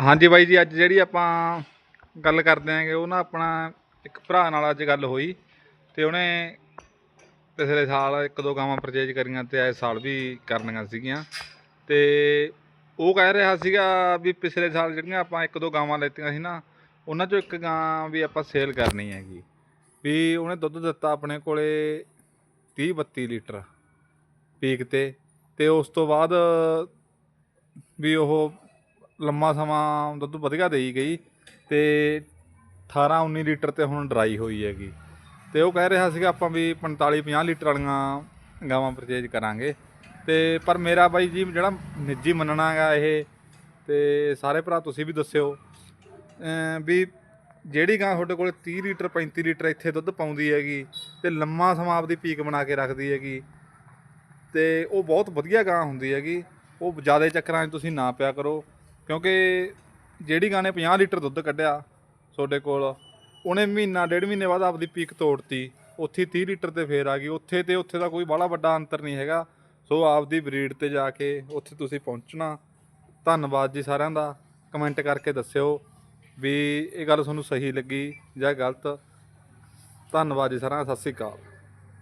ਹਾਂਜੀ ਬਾਈ ਜੀ, ਅੱਜ ਜਿਹੜੀ ਆਪਾਂ ਗੱਲ ਕਰਦੇ ਆਂਗੇ ਉਹ ਨਾ ਆਪਣਾ ਇੱਕ ਭਰਾ ਨਾਲ ਅੱਜ ਗੱਲ ਹੋਈ ਤੇ ਉਹਨੇ ਪਿਛਲੇ ਸਾਲ ਇੱਕ ਦੋ ਗਾਵਾਂ ਪਰਚੇਜ ਕਰੀਆਂ ਤੇ ਇਸ ਸਾਲ ਵੀ ਕਰਨੀਆਂ ਸੀਗੀਆਂ ਤੇ ਉਹ ਕਹਿ ਰਿਹਾ ਸੀਗਾ ਵੀ ਪਿਛਲੇ ਸਾਲ ਜਿਹੜੀਆਂ ਆਪਾਂ ਇੱਕ ਦੋ ਗਾਵਾਂ ਲੈਤੀਆਂ ਸੀ ਨਾ, ਉਹਨਾਂ ਚੋਂ ਇੱਕ ਗਾਂ ਵੀ ਆਪਾਂ ਸੇਲ ਕਰਨੀ ਹੈਗੀ। ਵੀ ਉਹਨੇ ਦੁੱਧ ਦਿੱਤਾ ਆਪਣੇ ਕੋਲੇ 30 32 ਲੀਟਰ ਪੀਕ ਤੇ ਤੇ ਉਸ ਤੋਂ ਬਾਅਦ ਵੀ ਉਹ ਲੰਮਾ ਸਮਾਂ ਦੁੱਧ ਵਧੀਆ ਦੇਈ ਗਈ ਤੇ 18 19 ਲੀਟਰ ਤੇ ਹੁਣ ਡਰਾਈ ਹੋਈ ਹੈਗੀ। ਤੇ ਉਹ ਕਹਿ ਰਿਹਾ ਸੀਗਾ ਆਪਾਂ ਵੀ 45 50 ਲੀਟਰ ਵਾਲੀਆਂ ਗਾਵਾਂ ਪਰਚੇਜ ਕਰਾਂਗੇ। ਤੇ ਪਰ ਮੇਰਾ ਬਾਈ ਜੀ ਜਿਹੜਾ ਨਿੱਜੀ ਮੰਨਣਾ ਹੈਗਾ ਇਹ, ਤੇ ਸਾਰੇ ਭਰਾ ਤੁਸੀਂ ਵੀ ਦੱਸਿਓ ਵੀ ਜਿਹੜੀ ਗਾਂ ਤੁਹਾਡੇ ਕੋਲ 30 ਲੀਟਰ 35 ਲੀਟਰ ਇੱਥੇ ਦੁੱਧ ਪਾਉਂਦੀ ਹੈਗੀ ਤੇ ਲੰਮਾ ਸਮਾਂ ਆਪਦੀ ਪੀਕ ਬਣਾ ਕੇ ਰੱਖਦੀ ਹੈਗੀ, ਤੇ ਉਹ ਬਹੁਤ ਵਧੀਆ ਗਾਂ ਹੁੰਦੀ ਹੈਗੀ। ਉਹ ਜ਼ਿਆਦਾ ਚੱਕਰਾਂ 'ਚ ਤੁਸੀਂ ਨਾ ਪਿਆ ਕਰੋ। ਕਿਉਂਕਿ ਜਿਹੜੀ ਗਾਂ ਨੇ 50 ਲੀਟਰ ਦੁੱਧ ਕੱਢਿਆ ਤੁਹਾਡੇ ਕੋਲ, ਉਹਨੇ ਮਹੀਨਾ, ਡੇਢ ਮਹੀਨੇ ਬਾਅਦ ਆਪਦੀ ਪੀਕ ਤੋੜਤੀ। ਉੱਥੇ ਹੀ 30 ਲੀਟਰ ਤੇ ਫੇਰ ਆ ਗਈ। ਉੱਥੇ ਤੇ ਉੱਥੇ ਦਾ ਕੋਈ ਬਾਹਲਾ ਵੱਡਾ ਅੰਤਰ ਨਹੀਂ ਹੈਗਾ। ਸੋ ਆਪਦੀ ਬਰੀਡ ਤੇ ਜਾ ਕੇ ਉੱਥੇ ਤੁਸੀਂ ਪਹੁੰਚਣਾ। ਧੰਨਵਾਦ ਜੀ ਸਾਰਿਆਂ ਦਾ। ਕਮੈਂਟ ਕਰਕੇ ਦੱਸਿਓ ਵੀ ਇਹ ਗੱਲ ਤੁਹਾਨੂੰ ਸਹੀ ਲੱਗੀ ਜਾਂ ਗਲਤ। ਧੰਨਵਾਦ ਜੀ ਸਾਰਿਆਂ ਦਾ। ਸਤਿ ਸ੍ਰੀ ਅਕਾਲ।